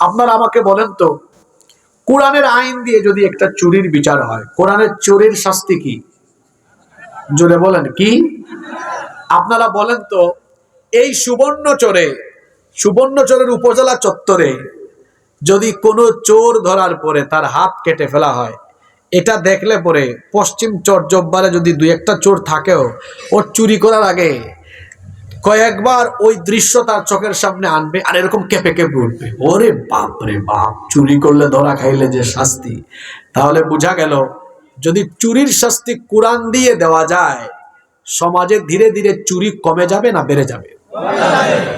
আপনারা আমাকে বলেন তো, কোরআনের আইন দিয়ে যদি একটা চুরির বিচার হয়, কোরআনের চোরের শাস্তি কি? জোরে বলেন, কি? আপনারা বলেন তো, এই সুবর্ণ চোরে, সুবর্ণ চোরের উপজেলা চত্বরে যদি কোনো চোর ধরার পরে তার হাত কেটে ফেলা হয়, এটা দেখলে পরে পশ্চিম চর জব্বারে যদি দুই একটা চোর থাকেও, ওর চুরি করার আগে কয়েকবার ওই দৃশ্য তার চোখের সামনে আনবে আর এরকম কেঁপে কেঁপে উঠবে। ওরে বাপ রে বাপ, চুরি করলে ধরা খাইলে যে শাস্তি। তাহলে বোঝা গেল, যদি চুরির শাস্তি কোরআন দিয়ে দেওয়া যায়, সমাজে ধীরে ধীরে চুরি কমে যাবে না বেড়ে যাবে?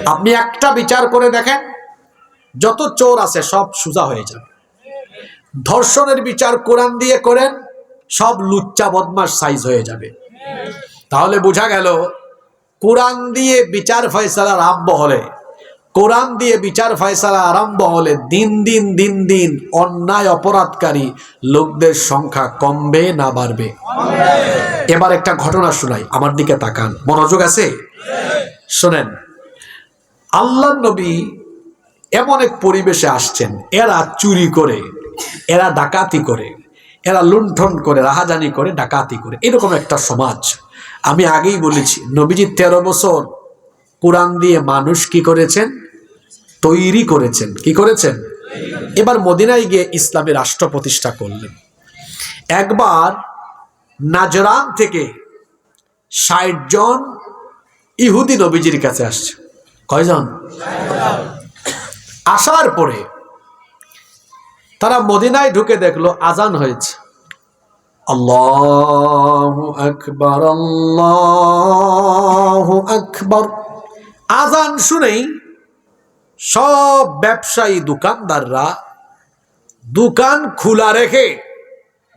আপনি একটা বিচার করে দেখেন, যত চোর আছে সব সোজা হয়ে যাবে। ধর্ষণের বিচার কোরআন দিয়ে করেন, সব লুচ্চা বদমাস সাইজ হয়ে যাবে। তাহলে বোঝা গেল কোরআন দিয়ে বিচার ফয়সালা আরম্ভ হলে, কোরআন দিয়ে বিচার ফয়সালা আরম্ভ হলে দিন দিন দিন দিন অন্যায় অপরাধকারী লোকদের সংখ্যা কমবে না বাড়বে। এবার একটা ঘটনা শোনাই, আমার দিকে তাকান, মনোযোগ আছে? শোনেন আল্লাহ নবী এমন এক পরিবেশে আসছেন, এরা চুরি করে, এরা ডাকাতি করে, এরা লুণ্ঠন করে, রাহাজানি করে, ডাকাতি করে, এরকম একটা সমাজ। আমি আগেই বলেছি, নবীজি তেরো বছর কোরআন দিয়ে মানুষ কি করেছেন? তৈরি করেছেন। কি করেছেন? এবার মদিনায় গিয়ে ইসলামী রাষ্ট্র প্রতিষ্ঠা করলেন। একবার নাজরান থেকে ষাট জন ইহুদি নবীজির কাছে আসছে। কয়জন? আসার পরে তারা মদিনায় ঢুকে দেখল আজান হয়েছে। আল্লাহ আজান শুনেই সব ব্যবসায়ী দোকানদাররা দোকান খোলা রেখে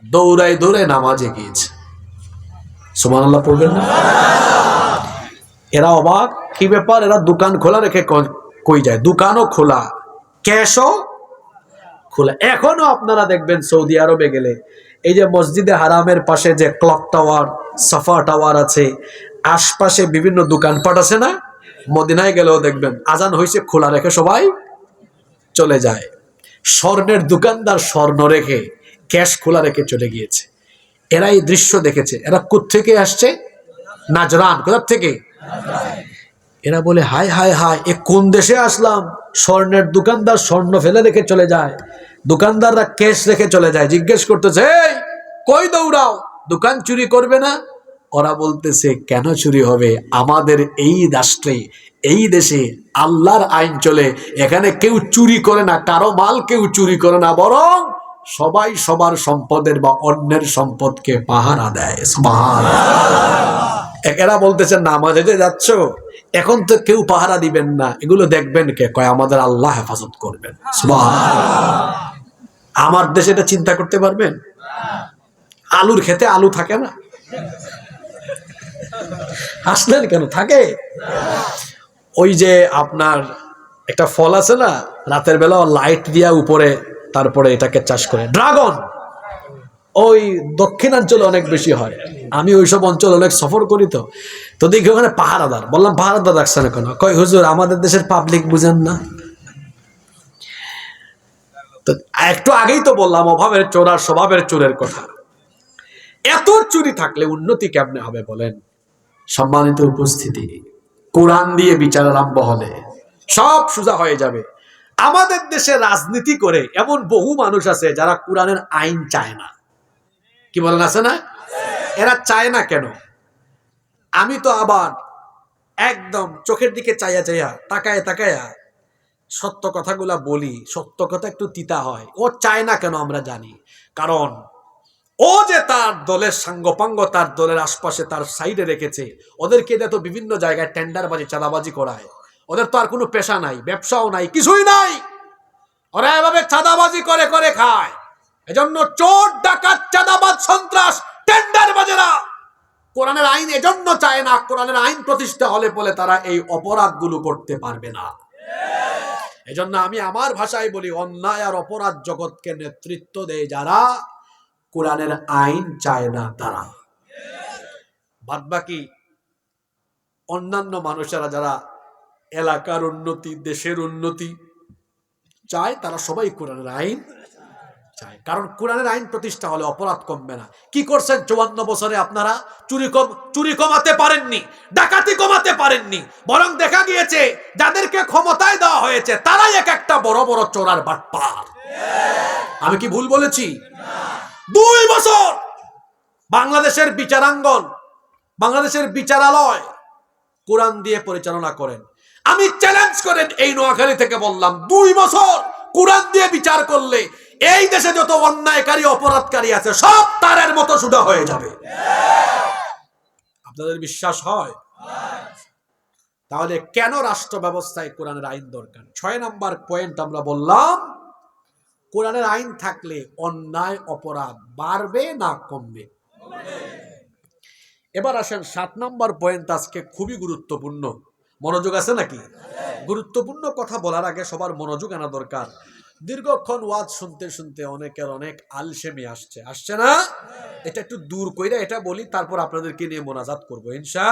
দৌড়ায় দৌড়ে নামাজে গিয়েছে সুমান আল্লাহ পড়বেন না? এরা অবাক, কি ব্যাপার? এরা দোকান খোলা রেখে কই যায়? দোকানও খোলা, ক্যাশও খোলা। এখনও আপনারা দেখবেন সৌদি আরবে গেলে এই যে মসজিদে হারামের পাশে যে ক্লক টাওয়ার সাফা টাওয়ার আছে, আশপাশে বিভিন্ন দোকানপাট আছে না? মদিনায় গেলেও দেখবেন, আজান হয়েছে খোলা রেখে সবাই চলে যায়। স্বর্ণের দোকানদার স্বর্ণ রেখে ক্যাশ খোলা রেখে চলে গিয়েছে। এরা এই দৃশ্য দেখেছে। এরা থেকে আসছে? নাজরান। কোথার থেকে? এরা বলে হাই হাই হাই এ কোন দেশে আসলাম? স্বর্ণের দোকানদার স্বর্ণ ফেলে রেখে চলে যায়। দোকানদাররা ক্যাশ রেখে চলে যায়। জিজ্ঞেস করতেছে "এই, কই দৌড়াও? দোকান চুরি করবে না? ওরা বলতেছে কেন চুরি হবে? আমাদের এই রাষ্ট্রে এই দেশে আল্লাহর আইন চলে। এখানে কেউ চুরি করে না কারও মাল কেউ চুরি করে না বরং সবাই সবার সম্পদের বা অন্যের সম্পদকে পাহারা দেয়। এরা বলতেছে, নামাজে যে যাচ্ছ, এখন তো কেউ পাহারা দিবেন না। এগুলো দেখবেন কে? কয়, আমাদের আল্লাহ হেফাজত করবেন। আমার দেশে এটা চিন্তা করতে পারবেন? আলুর খেতে আলু থাকে না? আসলেন কেন? থাকে। ওই যে আপনার একটা ফল আছে না, রাতের বেলা লাইট দিয়া উপরে, তারপরে এটাকে চাষ করে। ড্রাগন! ওই দক্ষিণাঞ্চলে অনেক বেশি হয়। আমি ওইসব অঞ্চল অনেক সফর করি তো। তো দেখি ওখানে পাহারাদার। বললাম, পাহারাদার রাখছে না কেন? কয়, হুজুর, আমাদের দেশের পাবলিক বুঝেন না? তো একটু আগেই তো বললাম, অভাবের চোর আর স্বভাবের চোরের কথা। এত চুরি থাকলে উন্নতি কেমনে হবে বলেন? সম্মানিত উপস্থিতি, কোরআন দিয়ে বিচার আরম্ভ হলে সব সোজা হয়ে যাবে। আমাদের দেশে রাজনীতি করে এমন বহু মানুষ আছে যারা কোরআনের আইন চায় না। কি বলেন, আছে না? এরা চায় না কেন? আমি তো আবার একদম চোখের দিকে চাইয়া চাইয়া, তাকায় তাকায়া সত্য কথাগুলা বলি, সত্য কথা একটু তিতা হয়। ও চায় না কেন আমরা জানি? কারণ ও যে তার দলের সাঙ্গপাঙ্গ, তার দলের আশপাশে তার সাইডে রেখেছে, ওদেরকে দিয়ে তো বিভিন্ন জায়গায় টেন্ডারবাজি, চাঁদাবাজি করায়। ওদের তো আর কোনো পেশা নাই, ব্যবসাও নাই, কিছুই নাই। ওরা এভাবে চাঁদাবাজি করে করে খায়। এজন্য চোর, ডাকাত, চাঁদাবাজ, সন্ত্রাস টেন্ডার বাজেরা কোরআনের আইন এজন্য চায় না, কোরআনের আইন প্রতিষ্ঠা হলে বলে তারা এই অপরাধগুলো করতে পারবে না। এজন্য আমি আমার ভাষায় বলি, অন্যায় আর অপরাধ জগৎকে নেতৃত্ব দেয় যারা কোরআনের আইন চায় না তারা। বাদ বাকি অন্যান্য মানুষেরা যারা এলাকার উন্নতি, দেশের উন্নতি চায়, তারা সবাই কোরআনের আইন চায় কারণ কোরআনের আইন প্রতিষ্ঠা হলে অপরাধ কমবে না। কি করছেন চুয়ান্ন বছরে আপনারা? চুরি কম চুরি কমাতে পারেননি, ডাকাতি কমাতে পারেননি। বরং দেখা গিয়েছে, যাদেরকে ক্ষমতায় দেওয়া হয়েছে, তারাই এক একটা বড় বড় চোরার বাটপার। আমি কি ভুল বলেছি? দুই বছর বাংলাদেশের বিচারাঙ্গন, বাংলাদেশের বিচারালয় কোরআন দিয়ে পরিচালনা করেন। আমি চ্যালেঞ্জ করেন এই নোয়াখালী থেকে বললাম, দুই বছর কোরআন দিয়ে বিচার করলে এই দেশে যত অন্যায়কারী, অপরাধকারী আছে, সব তারের মতো সুদা হয়ে যাবে। আপনাদের বিশ্বাস হয়? তাহলে কেন রাষ্ট্র ব্যবস্থায় কোরআনের আইন দরকার? ছয় নাম্বার পয়েন্ট আমরা বললাম, কোরআনের আইন থাকলে অন্যায়, অপরাধ বাড়বে না কমবে? এবার আসেন সাত নম্বর পয়েন্ট, আজকে খুবই গুরুত্বপূর্ণ। মনোযোগ আছে নাকি? গুরুত্বপূর্ণ কথা বলার আগে সবার মনোযোগ আনা দরকার। দীর্ঘক্ষণ ওয়াজ শুনতে শুনতে অনেকের অনেক আলসেমি আসছে। আসছে না? এটা একটু দূর কইরা এটা বলি, তারপর আপনাদেরকে নিয়ে মোনাজাত করব ইনশা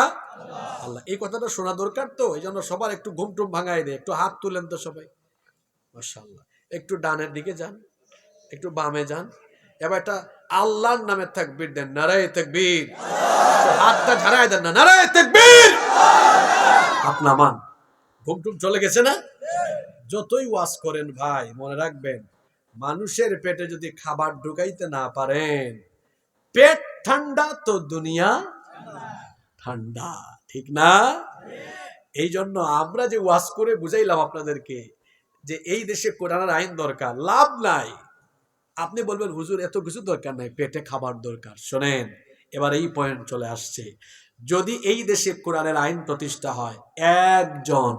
আল্লাহ, এই কথাটা শোনা দরকার তো এই জন্য সবার একটু ঘুম টুম ভাঙাই দেয়, একটু হাত তুলেন তো সবাই। মাশাআল্লাহ, একটু ডানের দিকে যান, একটু বামে যান। এবার এটা আল্লাহর নামে তাকবীর দেন, নারায়ে তাকবীর। হাতটা ঝাড়ায় দেন না, নারায়ে তাকবীর। হাত নামান ঘুম টুম চলে গেছে না? যতই ওয়াজ করেন ভাই, মনে রাখবেন, মানুষের পেটে যদি খাবার ঢুকাইতে না পারেন, পেট ঠান্ডা তো দুনিয়া ঠান্ডা, ঠিক না? এই জন্য আমরা যে ওয়াজ করে বুঝাইলাম আপনাদেরকে যে এই দেশে কোরআনের আইন দরকার, লাভ নাই। আপনি বলবেন, হুজুর, এত কিছু দরকার নাই, পেটে খাবার দরকার। শোনেন, এবার এই পয়েন্ট চলে আসছে। যদি এই দেশে কোরআনের আইন প্রতিষ্ঠা হয়, একজন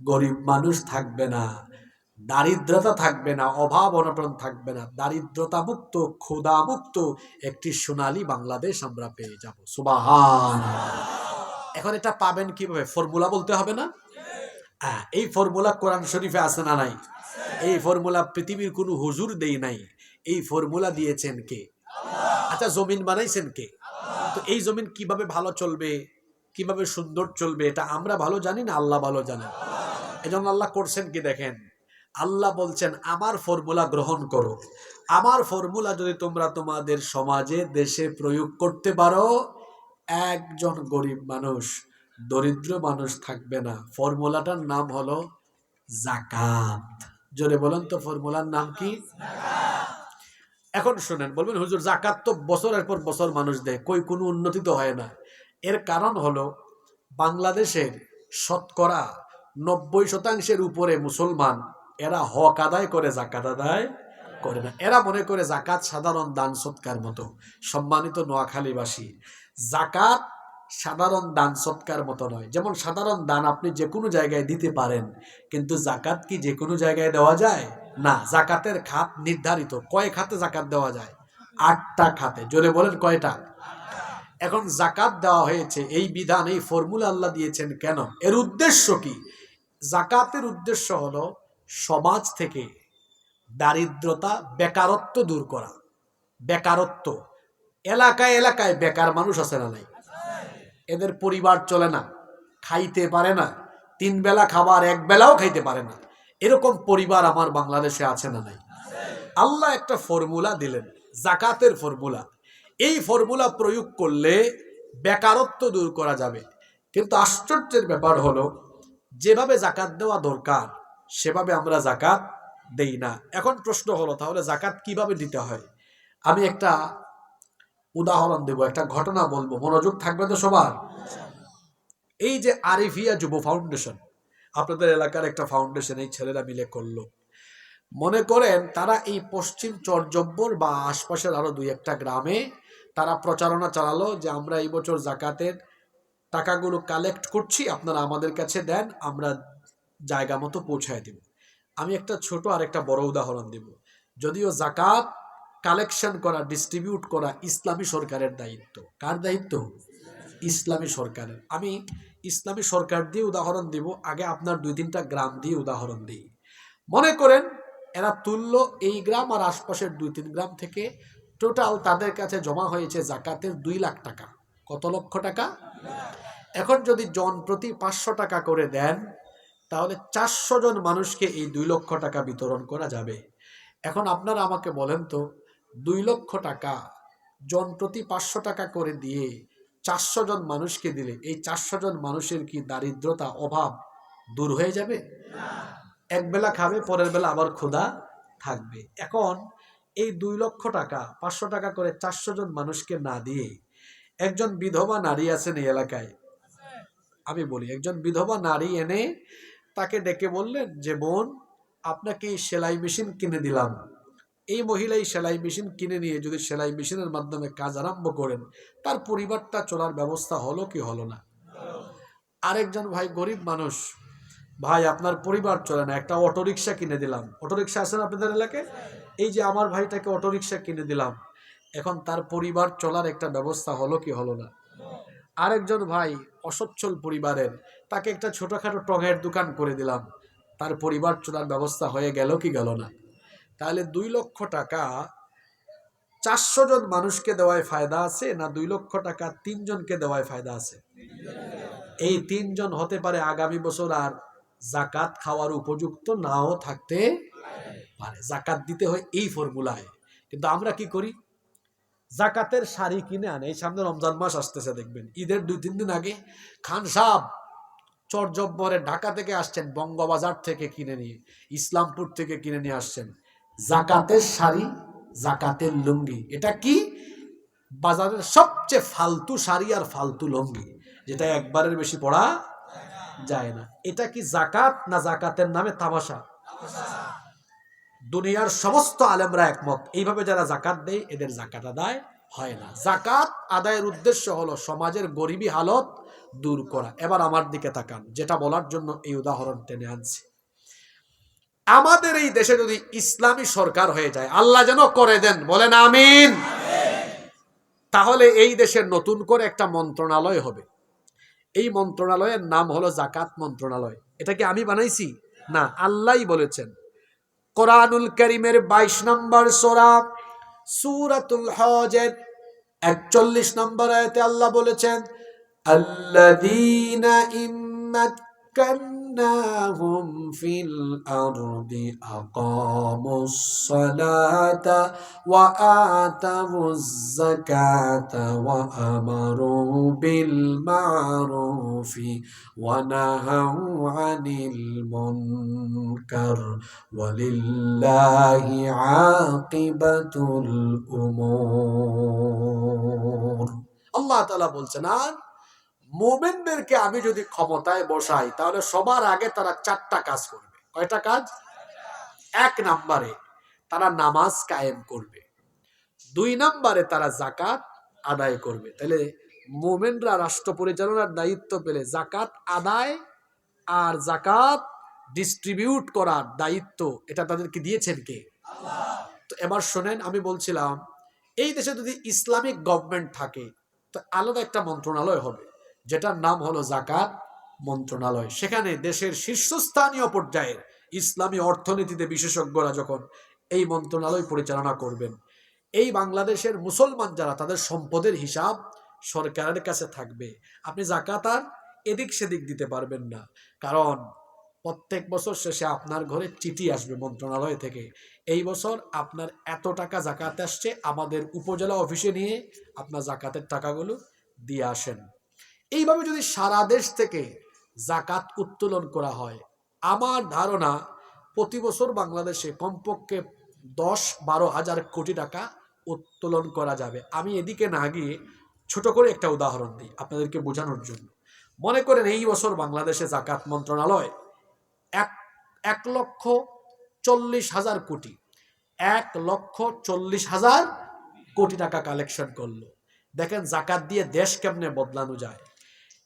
গরিব মানুষ থাকবে না দারিদ্রতা থাকবে না অভাব অনটন থাকবে না দারিদ্রতা মুক্ত ক্ষুধা মুক্ত একটি সোনালী বাংলাদেশ আমরা পেয়ে যাব। সুবাহান এখন এটা পাবেন কীভাবে? ফর্মুলা বলতে হবে না? হ্যাঁ, এই ফর্মুলা কোরআন শরীফে আছে না নাই? এই ফর্মুলা পৃথিবীর কোনো হুজুর দেই নাই। এই ফর্মুলা দিয়েছেন কে? আচ্ছা জমিন বানাইছেন কে? তো এই জমিন কীভাবে ভালো চলবে? কীভাবে সুন্দর চলবে? এটা আমরা ভালো জানি না আল্লাহ ভালো জানেন এজন্য আল্লাহ করছেন কি দেখেন? আল্লাহ বলছেন, আমার ফর্মুলা গ্রহণ করো। আমার ফর্মুলা যদি তোমরা তোমাদের সমাজে, দেশে প্রয়োগ করতে পারো, একজন গরিব মানুষ, দরিদ্র মানুষ থাকবে না। ফর্মুলাটার নাম হলো জাকাত জোরে বলেন তো, ফর্মুলার নাম কি? এখন শুনেন, বলবেন, হুজুর জাকাত তো বছরের পর বছর মানুষ দেয়, কই কোনো উন্নতি তো হয় না। এর কারণ হলো, বাংলাদেশের শতকরা নব্বই শতাংশের উপরে মুসলমান, এরা হক আদায় করে, জাকাত আদায় করে না। এরা মনে করে জাকাত সাধারণ দান সৎকার মতো। সম্মানিত নোয়াখালীবাসী, জাকাত সাধারণ দান সৎকার মতো নয়। যেমন সাধারণ দান আপনি যে কোনো জায়গায় দিতে পারেন, কিন্তু জাকাত কি যে কোনো জায়গায় দেওয়া যায়? না, জাকাতের খাত নির্ধারিত। কয় খাতে জাকাত দেওয়া যায়? আটটা খাতে। জোরে বলেন কয়টা? এখন জাকাত দেওয়া হয়েছে, এই বিধান, এই ফর্মুলা আল্লাহ দিয়েছেন কেন? এর উদ্দেশ্য কি? জাকাতের উদ্দেশ্য হলো সমাজ থেকে দারিদ্রতা, বেকারত্ব দূর করা। বেকারত্ব। এলাকায় এলাকায় বেকার মানুষ আছে না নাই? এদের পরিবার চলে না, খাইতে পারে না, তিন বেলা খাবার, এক বেলাও খাইতে পারে না। এরকম পরিবার আমার বাংলাদেশে আছে না নাই? আল্লাহ একটা ফর্মুলা দিলেন, জাকাতের ফর্মুলা। এই ফর্মুলা প্রয়োগ করলে বেকারত্ব দূর করা যাবে। কিন্তু আশ্চর্যের ব্যাপার হলো যেভাবে জাকাত দেওয়া দরকার, সেভাবে আমরা জাকাত দেই না। এখন প্রশ্ন হলো, তাহলে জাকাত কীভাবে দিতে হয়? আমি একটা উদাহরণ দেব, একটা ঘটনা বলব। মনোযোগ থাকবে তো সবার? এই যে আরিফিয়া যুব ফাউন্ডেশন, আপনাদের এলাকার একটা ফাউন্ডেশন, এই ছেলেরা মিলে করল। মনে করেন, তারা এই পশ্চিম চরজব্বর বা আশপাশের আরও দুই একটা গ্রামে তারা প্রচারণা চালালো যে আমরা এই বছর জাকাতের টাকাগুলো কালেক্ট করছি, আপনারা আমাদের কাছে দেন, আমরা জায়গা মতো পৌঁছায় দেব। আমি একটা ছোট আর একটা বড় উদাহরণ দেব। যদিও জাকাত কালেকশন করা ডিস্ট্রিবিউট করা ইসলামী সরকারের দায়িত্ব। কার দায়িত্ব? ইসলামী সরকারের। আমি ইসলামী সরকার দিয়ে উদাহরণ দিব, আগে আপনার দুই তিনটা গ্রাম দিয়ে উদাহরণ দিই। মনে করেন, এরা তুললো এই গ্রাম আর আশপাশের দুই তিন গ্রাম থেকে টোটাল তাদের কাছে জমা হয়েছে জাকাতের দুই লাখ টাকা। কত লক্ষ টাকা? এখন যদি জন প্রতি পাঁচশো টাকা করে দেন, তাহলে চারশো জন মানুষকে এই দুই লক্ষ টাকা বিতরণ করা যাবে। এখন আপনারা আমাকে বলেন তো, দুই লক্ষ টাকা জন প্রতি পাঁচশো টাকা করে দিয়ে চারশো জন মানুষকে দিলে এই চারশো জন মানুষের কি দারিদ্রতা অভাব দূর হয়ে যাবে? এক বেলা খাবে, পরের বেলা আবার ক্ষুধা থাকবে। এখন এই দুই লক্ষ টাকা, পাঁচশো টাকা করে চারশো জন মানুষকে না দিয়ে একজন বিধবা নারী আছেন এই এলাকায়। আমি বলি, একজন বিধবা নারী এনে তাকে ডেকে বললেন যে, বোন, আপনাকে এই সেলাই মেশিন কিনে দিলাম। এই মহিলা এই সেলাই মেশিন কিনে নিয়ে যদি সেলাই মেশিনের মাধ্যমে কাজ আরম্ভ করেন, তার পরিবারটা চলার ব্যবস্থা হলো কি হলো না? আরেকজন ভাই গরিব মানুষ, ভাই, আপনার পরিবার চলে না, একটা অটোরিকশা কিনে দিলাম। অটোরিকশা আছে না আপনাদের এলাকায়? এই যে আমার ভাইটাকে অটোরিকশা কিনে দিলাম। এখন তার পরিবার চলার একটা ব্যবস্থা হলো কি হলো না? আরেকজন ভাই অসচ্ছল পরিবারের, তাকে একটা ছোটোখাটো টঙের দোকান করে দিলাম। তার পরিবার চলার ব্যবস্থা হয়ে গেল কি গেল না? তাহলে দুই লক্ষ টাকা চারশো জন মানুষকে দেওয়ায় ফায়দা আছে না দুই লক্ষ টাকা তিনজনকে দেওয়ায় ফায়দা আছে? এই তিনজন হতে পারে আগামী বছর আর জাকাত খাওয়ার উপযুক্ত নাও থাকতে পারে। জাকাত দিতে হয় এই ফর্মুলায়। কিন্তু আমরা কি করি? জাকাতের শাড়ি কিনে আনে। এই সামনে রমজান মাস আসতেছে, দেখবেন। ঈদের দুই, তিন দিন আগে খান সাহ চরজব্বরে ঢাকা থেকে আসছেন, বঙ্গবাজার থেকে কিনে নিয়ে, ইসলামপুর থেকে কিনে নিয়ে আসছেন। জাকাতের শাড়ি, জাকাতের লুঙ্গি। এটা কি? বাজারের সবচেয়ে ফালতু শাড়ি আর ফালতু লুঙ্গি, যেটা একবারের বেশি পড়া যায় না। এটা কি জাকাত না জাকাতের নামে তামাশা? দুনিয়ার সমস্ত আলেমরা একমত। এইভাবে যারা জাকাত দেয়, এদের জাকাত আদায় হয় না। জাকাত আদায়ের উদ্দেশ্য হলো সমাজের গরিবী হালত দূর করা। এবার আমার দিকে তাকান, যেটা বলার জন্য এই উদাহরণ টেনে আনছি। আমাদের এই দেশে যদি ইসলামী সরকার হয়ে যায়, আল্লাহ যেন করে দেন, বলেন আমিন। তাহলে এই দেশের নতুন করে একটা মন্ত্রণালয় হবে। এই মন্ত্রণালয়ের নাম হলো জাকাত মন্ত্রণালয়। এটা কি আমি বানাইছি? না, আল্লাহই বলেছেন। কোরআনুল করিমের বাইশ নম্বর সোরা সুরাতুল হজের একচল্লিশ নম্বর আয়তে আল্লাহ বলেছেন আল্লাযীনা ইম্মাক্কান্নাহুম ফিল আরদি আকামুস সালাতা ওয়া আতাউজ যাকাতা ওয়া আমারু বিল মা'রুফি ওয়া নাহাউ আনিল মুনকার ولله عاقبة الأمور আল্লাহ তাআলা বলছেন আর মোমেনদেরকে আমি যদি ক্ষমতায় বসাই, তাহলে সবার আগে তারা চারটা কাজ করবে। কয়টা কাজ? এক নাম্বারে তারা নামাজ কায়েম করবে। দুই নাম্বারে তারা জাকাত আদায় করবে। তাহলে মোমেনরা রাষ্ট্র পরিচালনার দায়িত্ব পেলে জাকাত আদায় আর জাকাত ডিস্ট্রিবিউট করার দায়িত্ব, এটা তাদেরকে দিয়েছেন কে? তো এবার শোনেন, আমি বলছিলাম, এই দেশে যদি ইসলামিক গভর্নমেন্ট থাকে, তো আলাদা একটা মন্ত্রণালয় হবে। যেটার নাম হলো জাকাত মন্ত্রণালয়। সেখানে দেশের শীর্ষস্থানীয় পর্যায়ের ইসলামী অর্থনীতিতে বিশেষজ্ঞরা যখন এই মন্ত্রণালয় পরিচালনা করবেন, এই বাংলাদেশের মুসলমান যারা তাদের সম্পদের হিসাব সরকারের কাছে থাকবে। আপনি জাকাত আর এদিক সেদিক দিতে পারবেন না। কারণ প্রত্যেক বছর শেষে আপনার ঘরে চিঠি আসবে মন্ত্রণালয় থেকে, এই বছর আপনার এত টাকা জাকাতে আসছে, আমাদের উপজেলা অফিসে নিয়ে আপনার জাকাতের টাকাগুলো দিয়ে আসেন। এইভাবে যদি সারা দেশ থেকে জাকাত উত্তোলন করা হয়, আমার ধারণা প্রতি বছর বাংলাদেশে কমপক্ষে দশ বারো হাজার কোটি টাকা উত্তোলন করা যাবে। আমি এদিকে না গিয়ে ছোট করে একটা উদাহরণ দিই আপনাদেরকে বোঝানোর জন্য। মনে করেন এই বছর বাংলাদেশে জাকাত মন্ত্রণালয় এক এক লক্ষ চল্লিশ হাজার কোটি, এক লক্ষ চল্লিশ হাজার কোটি টাকা কালেকশন করল। দেখেন জাকাত দিয়ে দেশ কেমনে বদলানো যায়।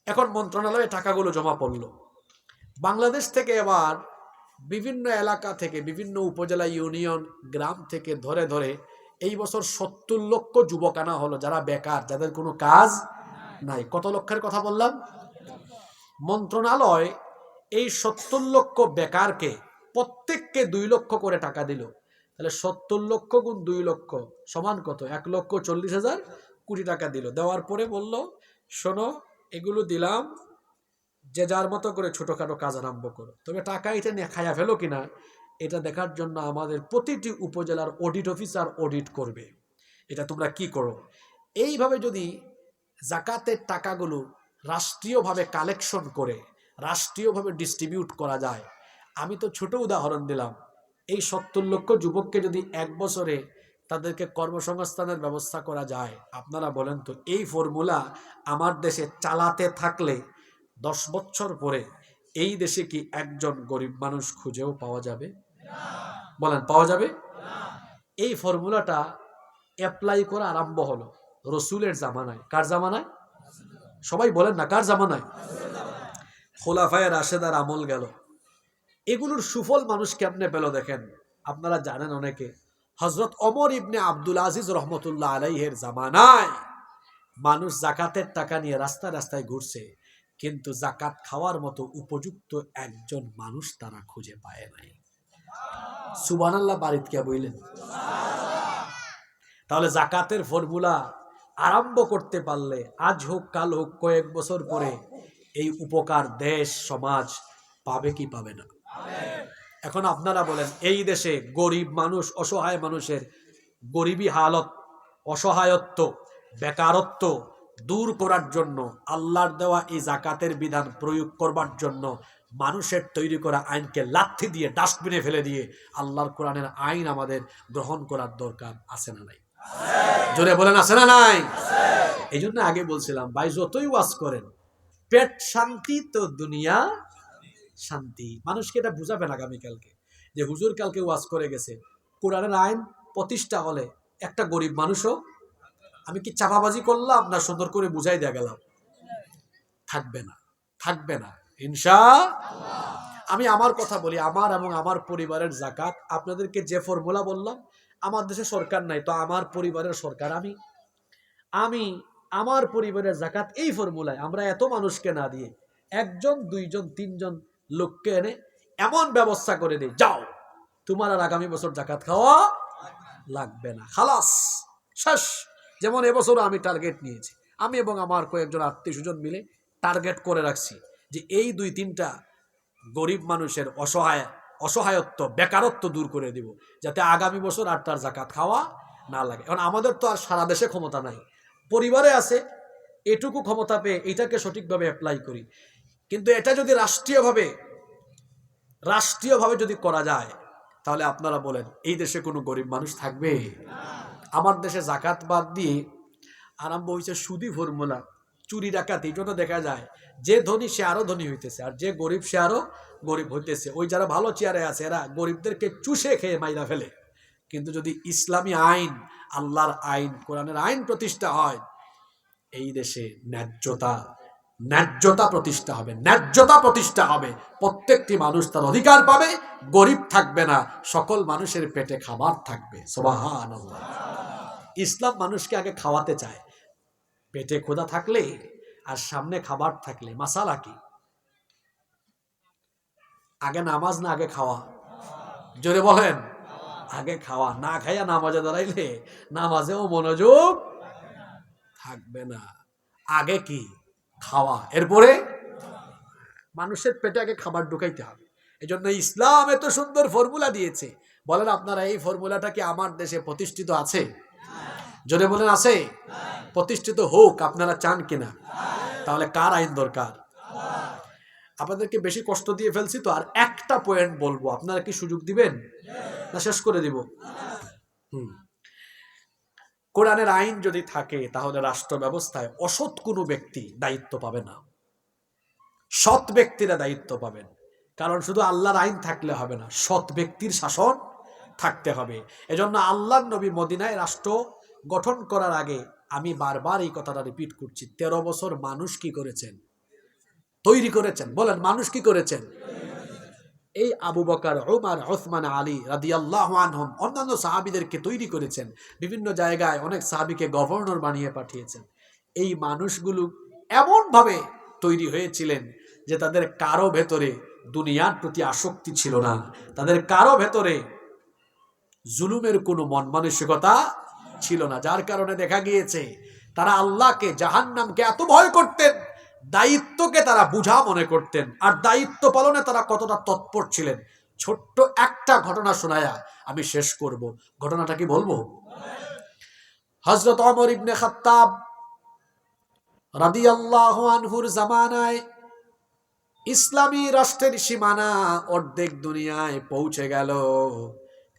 এখন মন্ত্রণালয়ে টাকাগুলো জমা পড়ল। বাংলাদেশ থেকে এবার বিভিন্ন এলাকা থেকে, বিভিন্ন উপজেলা ইউনিয়ন, গ্রাম থেকে ধরে ধরে এই বছর সত্তর লক্ষ যুবক আনা হলো যারা বেকার, যাদের কোনো কাজ নাই। কত লক্ষের কথা বললাম? মন্ত্রণালয় এই সত্তর লক্ষ বেকারকে প্রত্যেককে দুই লক্ষ করে টাকা দিল। তাহলে সত্তর লক্ষ গুণ দুই লক্ষ সমান কত? এক লক্ষ চল্লিশ হাজার কোটি টাকা দিল। দেওয়ার পরে বলল, শোনো এগুলো দিলাম, যে যার মতো করে ছোটখাটো কাজ আরম্ভ করো। তবে টাকা এটা নিয়ে খায়া ফেলো কিনা এটা দেখার জন্য আমাদের প্রতিটি উপজেলার অডিট অফিসার অডিট করবে। এটা তোমরা কি করো? এইভাবে যদি জাকাতের টাকাগুলো রাষ্ট্রীয়ভাবে কালেকশন করে, রাষ্ট্রীয়ভাবে ডিস্ট্রিবিউট করা যায়, আমি তো ছোট উদাহরণ দিলাম, এই সত্তর লক্ষ যুবককে যদি এক বছরে তাদেরকে কর্মসংস্থানের ব্যবস্থা করা যায়। আপনারা বলেন তো, এই ফর্মুলা আমার দেশে চালাতে থাকলে দশ বছর পরে এই দেশে কি একজন গরিব মানুষ খুঁজেও পাওয়া যাবে? বলেন, পাওয়া যাবে? এই ফর্মুলাটা অ্যাপ্লাই করা আরম্ভ হলো রসুলের জামানায়। কার জামানায়? সবাই বলেন না, কার জামানায়? খোলাফায় রাশেদার আমল গেল। এগুলোর সুফল মানুষ কেমনে পেল দেখেন? আপনারা জানেন অনেকে। হজরত অমর ইবনে আব্দুল আজিজ রহমতুল্লাহ আলাইহের জামানায় মানুষ জাকাতের টাকা নিয়ে রাস্তায় রাস্তায় ঘুরছে, কিন্তু জাকাত খাওয়ার মতো উপযুক্ত একজন মানুষ তারা খুঁজে পায় নাই। সুবানাল্লাহ বাড়িত কে বইলেন? তাহলে জাকাতের ফর্মুলা আরম্ভ করতে পারলে আজ হোক, কাল হোক, কয়েক বছর পরে এই উপকার দেশ, সমাজ পাবে কি পাবে না? এখন আপনারা বলেন এই দেশে গরিব মানুষ অসহায় মানুষের গরিবী হালত অসহায়ত্ব বেকারত্ব দূর করার জন্য আল্লাহর দেওয়া এই জাকাতের বিধান প্রয়োগ করবার জন্য মানুষের তৈরি করা আইনকে লাথি দিয়ে ডাস্টবিনে ফেলে দিয়ে আল্লাহর কোরআনের আইন আমাদের গ্রহণ করার দরকার আছে না নাই? জোরে বলেন আছে না নাই? এই জন্য আগে বলছিলাম ভাই যতই ওয়াজ করেন পেট শান্তি তো দুনিয়া শান্তি। মানুষকে এটা বুঝাবেন আগামীকালকে। যে হুজুর কালকে ওয়াজ করে গেছে। কোরআনের আইন প্রতিষ্ঠা হলে একটা গরিব মানুষও, আমি কি চাপাবাজি করলাম না সুন্দর করে বুঝাই দেয়া গেলাম? থাকবে না থাকবে না। ইনশা আমি আমার কথা বলি, আমার এবং আমার পরিবারের জাকাত। আপনাদেরকে যে ফর্মুলা বললাম, আমার দেশে সরকার নাই, তো আমার পরিবারের সরকার আমি। আমি, আমার পরিবারের জাকাত এই ফর্মুলায়। আমরা এত মানুষকে না দিয়ে একজন, দুইজন, তিনজন লোককে এনে এমন ব্যবস্থা করে দিই যাও। তোমার আর আগামী বছর জাকাত খাওয়া লাগবে না। খালাস, শেষ। যেমন এবছরও আমি টার্গেট নিয়েছি। আমি এবং আমার কয়েকজন আত্মীয় স্বজন মিলে টার্গেট করে রাখছি যে এই দুই তিনটা গরিব মানুষের অসহায়, অসহায়ত্ব, বেকারত্ব দূর করে দিব, যাতে আগামী বছর আর তার জাকাত খাওয়া না লাগে। এখন আমাদের তো আর সারা দেশে ক্ষমতা নাই। পরিবারে আছে, এটুকু ক্ষমতা পেয়ে এটাকে সঠিকভাবে অ্যাপ্লাই করি। কিন্তু এটা যদি রাষ্ট্রীয়ভাবে রাষ্ট্রীয়ভাবে যদি করা যায়, তাহলে আপনারা বলেন, এই দেশে কোনো গরিব মানুষ থাকবে? আমার দেশে জাকাত বাদ দিয়ে আরম্ভ হয়েছে সুদি ফর্মুলা, চুরি ডাকাতি, এটা দেখা যায়। যে ধনী, সে আরও ধনী হইতেছে, আর যে গরিব, সে আরও গরিব হইতেছে। ওই যারা ভালো চেয়ারে আছে, এরা গরিবদেরকে চুষে খেয়ে মাইরা ফেলে। কিন্তু যদি ইসলামী আইন, আল্লাহর আইন, কোরআনের আইন প্রতিষ্ঠা হয়, এই দেশে ন্যায্যতা ন্যায্যতা প্রতিষ্ঠা হবে, ন্যায্যতা প্রতিষ্ঠা হবে। প্রত্যেকটি মানুষ তার অধিকার পাবে, গরিব থাকবে না, সকল মানুষের পেটে খাবার থাকবে। ইসলাম মানুষকে আগে খাওয়াতে চায়। পেটে ক্ষুধা থাকলে আর সামনে খাবার থাকলে, মাসালা কি? আগে নামাজ না আগে খাওয়া? জোরে বলেন। আগে খাওয়া, না খাইয়া নামাজে দাঁড়াইলে নামাজেও মনোযোগ থাকবে না। আগে কি? খাওয়া। এরপরে মানুষের পেটে আগে খাবার ঢুকাইতে হবে। এই জন্য ইসলাম এত সুন্দর ফর্মুলা দিয়েছে। বলেন, আপনারা এই ফর্মুলাটা কি আমার দেশে প্রতিষ্ঠিত আছে? জোরে বলেন, আছে। প্রতিষ্ঠিত হোক, আপনারা চান কিনা? তাহলে কার আইন দরকার? আপনাদেরকে বেশি কষ্ট দিয়ে ফেলছি তো, আর একটা পয়েন্ট বলব। আপনারা কি সুযোগ দিবেন? না, শেষ করে দিব। হুম। কোরআনের আইন যদি থাকে, তাহলে রাষ্ট্র ব্যবস্থায় অসৎ কোনো ব্যক্তি দায়িত্ব পাবে না। সৎ ব্যক্তিরা দায়িত্ব পাবেন। কারণ শুধু আল্লাহর আইন থাকলে হবে না, সৎ ব্যক্তির শাসন থাকতে হবে। এজন্য আল্লাহর নবী মদিনায় রাষ্ট্র গঠন করার আগে আমি বারবার এই কথাটা রিপিট করছি, তেরো বছর মানুষ কি করেছেন? তৈরি করেছেন। বলেন, মানুষ কি করেছেন? এই আবু বকার ওমার ওসমান আলী রাদিয়াল্লাহু আনহুম অন্যান্য সাহাবিদেরকে তৈরি করেছেন। বিভিন্ন জায়গায় অনেক সাহাবিকে গভর্নর বানিয়ে পাঠিয়েছেন। এই মানুষগুলো এমনভাবে তৈরি হয়েছিলেন যে তাদের কারও ভেতরে দুনিয়ার প্রতি আসক্তি ছিল না। তাদের কারও ভেতরে জুলুমের কোনো মন মানসিকতা ছিল না। যার কারণে দেখা গিয়েছে, তারা আল্লাহকে জাহান্নামকে এত ভয় করতেন দায়িত্বকে তারা বুঝা মনে করতেন আর দায়িত্ব পালনে তারা কতটা তৎপর ছিলেন। ছোট্ট একটা ঘটনা শোনায়া আমি শেষ করব। ঘটনাটা কি বলব? হজরত অমর ইবনে খাত্তাব রাদিয়াল্লাহু আনহুর জামানায় ইসলামী রাষ্ট্রের সীমানা অর্ধেক দুনিয়ায় পৌঁছে গেল।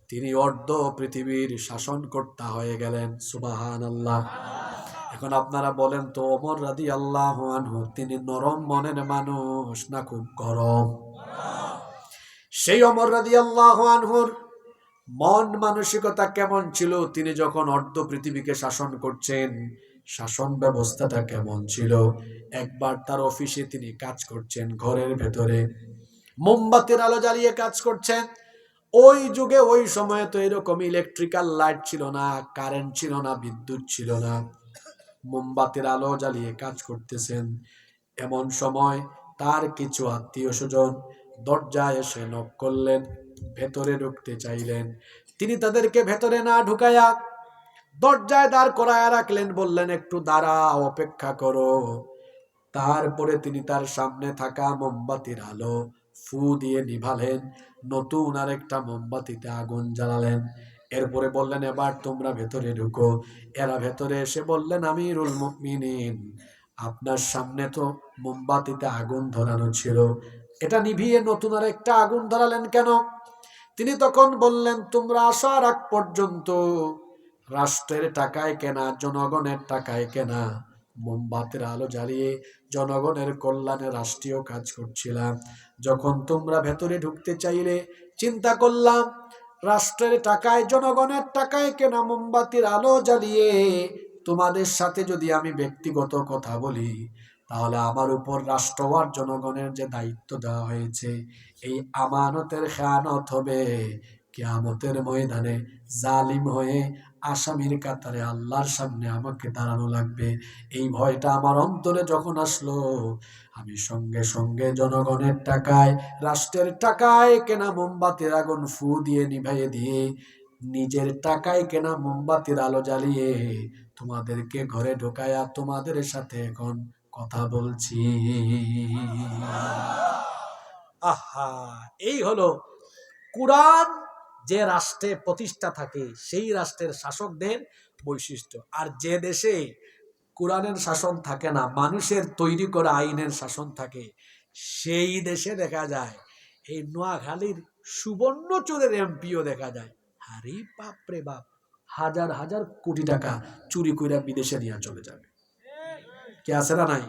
তিনি অর্ধ পৃথিবীর শাসনকর্তা হয়ে গেলেন। সুবাহান আল্লাহ এখন আপনারা বলেন তো, ওমর রাদি আল্লাহ তিনি নরম মনের মানুষ না খুব গরম? সেই অমর রাদি আল্লাহ মন মানসিকতা কেমন ছিল? তিনি যখন অর্ধ পৃথিবীকে শাসন করছেন, শাসন ব্যবস্থাটা কেমন ছিল? একবার তার অফিসে তিনি কাজ করছেন, ঘরের ভেতরে মোমবাতির আলো জ্বালিয়ে কাজ করছেন। ওই যুগে, ওই সময়ে তো এরকম ইলেকট্রিক্যাল লাইট ছিল না কারেন্ট ছিল না, বিদ্যুৎ ছিল না। মোমবাতির আলো জ্বালিয়ে কাজ করতেছেন। এমন সময় তার কিছু আত্মীয় স্বজন দরজায় এসে নক করলেন, ভেতরে ঢুকতে চাইলেন। তিনি তাদেরকে ভেতরে না ঢুকায়া দরজায় দাঁড় করায় রাখলেন, বললেন, একটু দাঁড়া অপেক্ষা করো। তারপরে তিনি তার সামনে থাকা মোমবাতির আলো ফু দিয়ে নিভালেন, নতুন আরেকটা মোমবাতিতে আগুন জ্বালালেন। এরপরে বললেন, এবার তোমরা ভেতরে ঢুকো। এরা ভেতরে এসে বললেন আমি রুল মুমিনিন, আপনার সামনে তো মোমবাতিতে আগুন ধরানো ছিল। এটা নিভিয়ে নতুন আর একটা আগুন ধরালেন কেন? তিনি তখন বললেন, তোমরা আসার আগ পর্যন্ত রাষ্ট্রের টাকায় কেনা, জনগণের টাকায় কেনা মোমবাতির আলো জ্বালিয়ে জনগণের কল্যাণে রাষ্ট্রীয় কাজ করছিলাম। যখন তোমরা ভেতরে ঢুকতে চাইলে চিন্তা করলাম রাষ্ট্রের টাকায়, জনগণের টাকায় কেনা মোমবাতির আলো জ্বালিয়ে তোমাদের সাথে যদি আমি ব্যক্তিগত কথা বলি, তাহলে আমার উপর রাষ্ট্র জনগণের যে দায়িত্ব দেওয়া হয়েছে, এই আমানতের খেয়ানত হবে। কেয়ামতের ময়দানে জালিম হয়ে আসামির কাতারে আল্লাহর সামনে আমাকে দাঁড়ানো লাগবে। এই ভয়টা আমার অন্তরে যখন আসলো, আমি সঙ্গে সঙ্গে জনগণের টাকায়, রাষ্ট্রের টাকায় কেনা মোমবাতির আগুন ফু দিয়ে নিভাইয়ে দিয়ে নিজের টাকায় কেনা মোমবাতির আলো জ্বালিয়ে তোমাদেরকে ঘরে ঢোকায়া তোমাদের সাথে এখন কথা বলছি। আহা, এই হলো কুরআন যে রাষ্ট্রে প্রতিষ্ঠা থাকে, সেই রাষ্ট্রের শাসকদের বৈশিষ্ট্য। আর যে দেশে কোরআনের শাসন থাকে না, মানুষের তৈরি করা আইনের শাসন থাকে, সেই দেশে দেখা যায়, এই নোয়াখালীর সুবর্ণচুরের এমপিও দেখা যায়। আরে বাপ রে বাপ, হাজার হাজার কোটি টাকা চুরি কইরা বিদেশে নিয়ে চলে যাবে। কে আছে না নাই?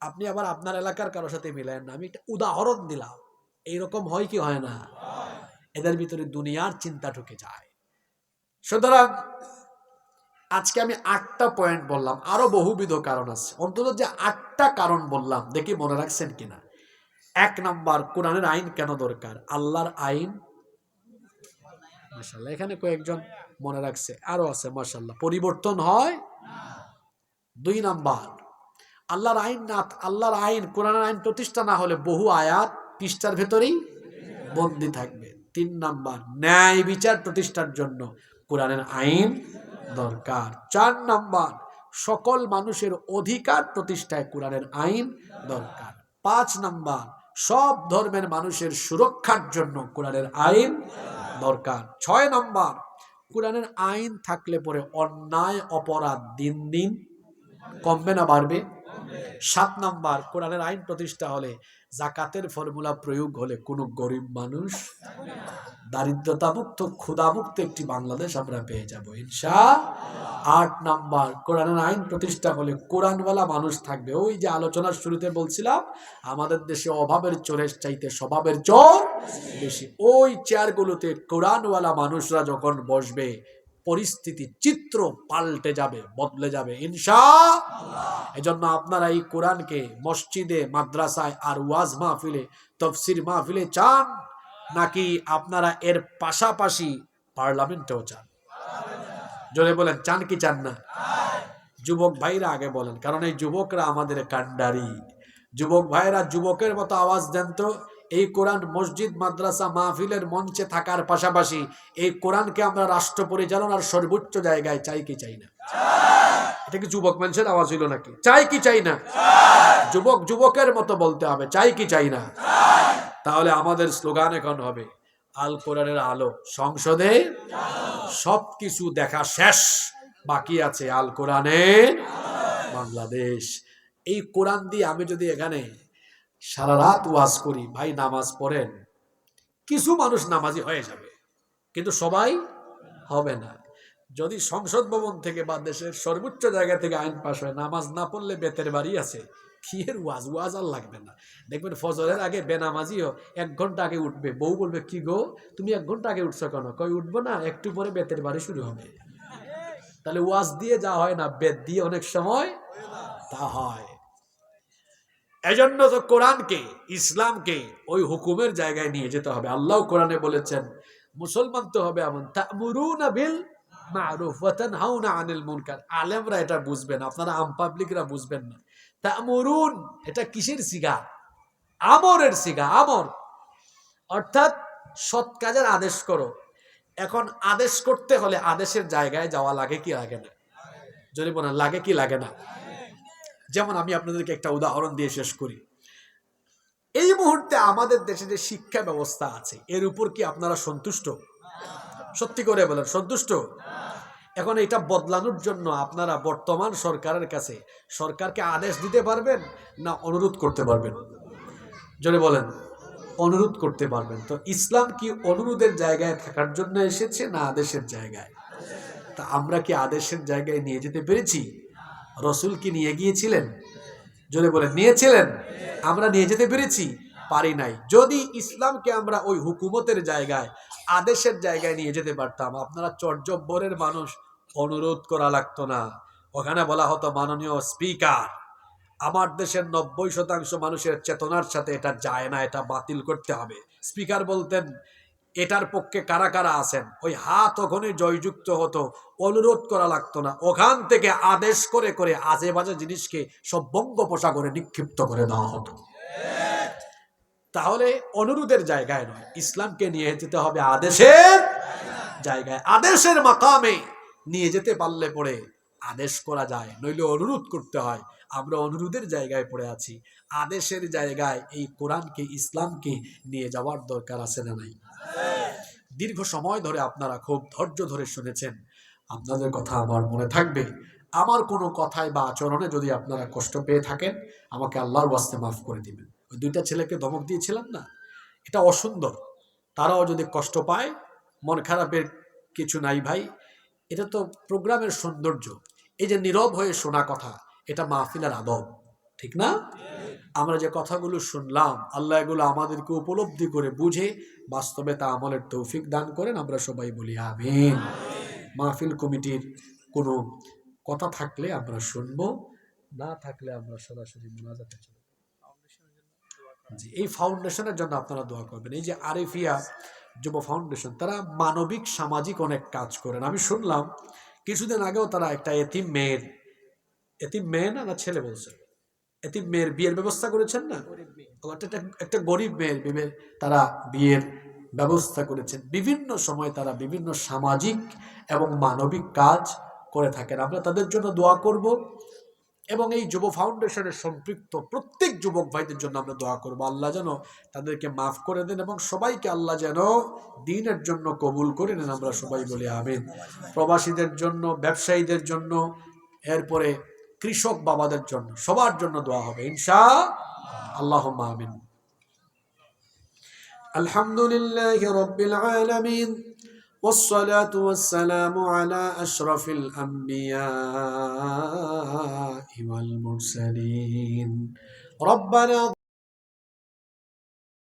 আপনি আবার আপনার এলাকার কারোর সাথে মিলেন না। আমি একটা উদাহরণ দিলাম। এইরকম হয় কি হয় না? এদের ভিতরে দুনিয়ার চিন্তা ঢুকে যায়। সুতরাং আজকে আমি আটটা পয়েন্ট বললাম, আরও বহুবিধ কারণ আছে। অন্তত যে আটটা কারণ বললাম, দেখি মনে রাখছেন কিনা? এক নাম্বার, কোরআনের আইন কেন দরকার? আল্লাহর আইন? মাসাল্লাহ এখানে কয়েকজন মনে রাখছে, আরও আছে মাসাল্লাহ পরিবর্তন হয় দুই নাম্বার, আল্লাহর আইন না, আল্লাহর আইন, কোরআনের আইন প্রতিষ্ঠা না হলে বহু আয়াত পৃষ্ঠার ভেতরেই বন্দি থাকবে। তিন নাম্বার, ন্যায় বিচার প্রতিষ্ঠার জন্য কোরআনের আইন দরকার। চার নাম্বার, সকল মানুষের অধিকার প্রতিষ্ঠায় কোরআনের আইন দরকার। পাঁচ নাম্বার, সব ধর্মের মানুষের সুরক্ষার জন্য কোরআনের আইন দরকার। ছয় নাম্বার, কোরআনের আইন থাকলে পরে অন্যায়, অপরাধ দিন দিন কমবে না, বাড়বে। সাত নাম্বার, কোরআনের আইন প্রতিষ্ঠা হলে জাকাতের ফর্মুলা প্রয়োগ হলে কোনো গরিব মানুষ দারিদ্রতা মুক্ত ক্ষুধামুক্ত একটি বাংলাদেশ আমরা পেয়ে যাব ইনশা আট নাম্বার, কোরআনের আইন প্রতিষ্ঠা হলে কোরআনওয়ালা মানুষ থাকবে। ওই যে আলোচনার শুরুতে বলছিলাম, আমাদের দেশে অভাবের চোরের চাইতে স্বভাবের চোর বেশি। ওই চেয়ারগুলোতে কোরআনওয়ালা মানুষরা যখন বসবে পরিস্থিতি, চিত্র পাল্টে যাবে, বদলে যাবে ইনশা এজন্য আপনারা এই কোরআনকে মসজিদে, মাদ্রাসায় আর ওয়াজ মাহফিলে, তফসির মাহফিলে চান, নাকি আপনারা এর পাশাপাশি পার্লামেন্টেও চান? জোরে বলেন, চান কি চান না? যুবক ভাইরা আগে বলেন, কারণ এই যুবকরা আমাদের কান্ডারি যুবক ভাইরা যুবকের মতো আওয়াজ দেন তো এই কোরআন মসজিদ, মাদ্রাসা, মাহফিলের মঞ্চে থাকার পাশাপাশি এই কোরআনকে আমরা রাষ্ট্র পরিচালনার সর্বোচ্চ জায়গায় চাই কি চাই না? এটা কি যুবক মানুষের আওয়াজ হইল নাকি? চাই কি চাই না? যুবক যুবকের মতো বলতে হবে, চাই কি চাই না? তাহলে আমাদের স্লোগান এখন হবে, আল কোরআনের আলো, সংসদে সব কিছু দেখা শেষ, বাকি আছে আল কোরআনের বাংলাদেশ। এই কোরআন দিয়ে আমি যদি এখানে সারা রাত ওয়াজ করি, ভাই নামাজ পড়েন। কিছু মানুষ নামাজি হয়ে যাবে, কিন্তু সবাই হবে না। যদি সংসদ ভবন থেকে বা দেশের সর্বোচ্চ জায়গা থেকে আইন পাশ হয়, নামাজ না পড়লে বেতের বাড়ি আছে, কি এর ওয়াজ? ওয়াজ আর লাগবে না। দেখবেন ফজরের আগে বেনামাজিও এক ঘণ্টা আগে উঠবে। বউ বলবে, কি গো? তুমি এক ঘণ্টা আগে উঠছো কেন? কই উঠবো না, একটু পরে বেতের বাড়ি শুরু হবে। তাহলে ওয়াজ দিয়ে যা হয় না, বেদ দিয়ে অনেক সময় তা হয়। এজন্য তো কোরআনকে, ইসলামকে ওই হুকুমের জায়গায় নিয়ে যেতে হবে। আল্লাহ কোরআনে বলেছেন, মুসলমান তো হবে এমন, তা'মুরুনা বিল আনিল মুনকার। আলেমরা এটা বুঝবেন, আপনারা বুঝবেন না। তা'মুরুন, এটা আমরের আমর। অর্থাৎ কাজের আদেশ করো। এখন আদেশ করতে হলে আদেশের জায়গায় যাওয়া লাগে কি লাগে না? যদি বলেন লাগে কি লাগে না? যেমন আমি আপনাদেরকে একটা উদাহরণ দিয়ে শেষ করি। এই মুহূর্তে আমাদের দেশে যে শিক্ষা ব্যবস্থা আছে, এর উপর কি আপনারা সন্তুষ্ট? সত্যি করে বলেন, সন্তুষ্ট? এখন এটা বদলানোর জন্য আপনারা বর্তমান সরকারের কাছে সরকারকে আদেশ দিতে পারবেন না অনুরোধ করতে পারবেন? যদি বলেন, অনুরোধ করতে পারবেন। তো ইসলাম কি অনুরোধের জায়গায় থাকার জন্য এসেছে না আদেশের জায়গায়? তা আমরা কি আদেশের জায়গায় নিয়ে যেতে পেরেছি? রসুল কি নিয়ে গিয়েছিলেন? যদি বলে নিয়েছিলেন? আমরা নিয়ে যেতে পেরেছি? পারি নাই। যদি ইসলামকে আমরা ওই হুকুমতের জায়গায়, আদেশের জায়গায় নিয়ে যেতে পারতাম, আপনারা চর্যব্বরের মানুষ, অনুরোধ করা লাগতো না। ওখানে বলা হতো, মাননীয় স্পিকার, আমার দেশের নব্বই শতাংশ মানুষের চেতনার সাথে এটা যায় না, এটা বাতিল করতে হবে। স্পিকার বলতেন এটার পক্ষে কারা কারা আছেন? ওই হাত ওখানে জয়যুক্ত হতো, অনুরোধ করা লাগতো না। ওখান থেকে আদেশ করে করে আজে বাজে জিনিসকে সব বঙ্গ পোষা করে নিক্ষিপ্ত করে দেওয়া হতো। তাহলে অনুরোধের জায়গায় নয়, ইসলামকে নিয়ে যেতে হবে আদেশের জায়গায়। আদেশের মাকামে নিয়ে যেতে পারলে পরে আদেশ করা যায়, নইলে অনুরোধ করতে হয়। আমরা অনুরোধের জায়গায় পড়ে আছি। আদেশের জায়গায় এই কোরআনকে, ইসলামকে নিয়ে যাওয়ার দরকার আছে না নাই? দীর্ঘ সময় ধরে আপনারা খুব ধৈর্য ধরে শুনেছেন। আপনাদের কথা আমার মনে থাকবে। আমার কোনো কথায় বা আচরণে যদি আপনারা কষ্ট পেয়ে থাকেন, আমাকে আল্লাহর ওয়াস্তে মাফ করে দিবেন। ওই দুইটা ছেলেকে ধমক দিয়েছিলাম না? এটা অসুন্দর। তারাও যদি কষ্ট পায়, মন খারাপের কিছু নাই ভাই। এটা তো প্রোগ্রামের সৌন্দর্য। এই যে নীরব হয়ে শোনা কথা এটা মাহফিলের আদব, ঠিক না? আমরা যে কথাগুলো শুনলাম, আল্লাহ এগুলো আমাদেরকে উপলব্ধি করে বুঝে বাস্তবে তা আমলের তৌফিক দান করেন, আমরা সবাই বলি আমিন। মাহফিল কমিটির কোনো কথা থাকলে আমরা শুনব, না থাকলে আমরা সরাসরি মোনাজাতে জি, এই ফাউন্ডেশনের জন্য আপনারা দোয়া করবেন। এই যে আরিফিয়া যুব ফাউন্ডেশন তারা মানবিক, সামাজিক অনেক কাজ করেন। আমি শুনলাম, কিছুদিন আগেও তারা একটা এতিম মেয়ের এতিম মেয়ে না না ছেলে বলছে? এতিম মেয়ের বিয়ের ব্যবস্থা করেছেন না? একটা একটা গরিব মেয়ের বিয়ে তারা বিয়ের ব্যবস্থা করেছেন। বিভিন্ন সময় তারা বিভিন্ন সামাজিক এবং মানবিক কাজ করে থাকেন। আমরা তাদের জন্য দোয়া করব এবং এই যুব ফাউন্ডেশনের সম্পৃক্ত প্রত্যেক যুবক ভাইদের জন্য আমরা দোয়া করব। আল্লাহ যেন তাদেরকে মাফ করে দেন এবং সবাইকে আল্লাহ যেন দিনের জন্য কবুল করে নেন। আমরা সবাই বলি আমিন। প্রবাসীদের জন্য ব্যবসায়ীদের জন্য এরপরে কৃষক বাবাদের জন্য সবার জন্য দোয়া হবে ইনশা আল্লাহ আমিন আলহামদুলিল্লাহ রব্বিল আলামিন والصلاة والسلام على أشرف الأنبياء والمرسلين ربنا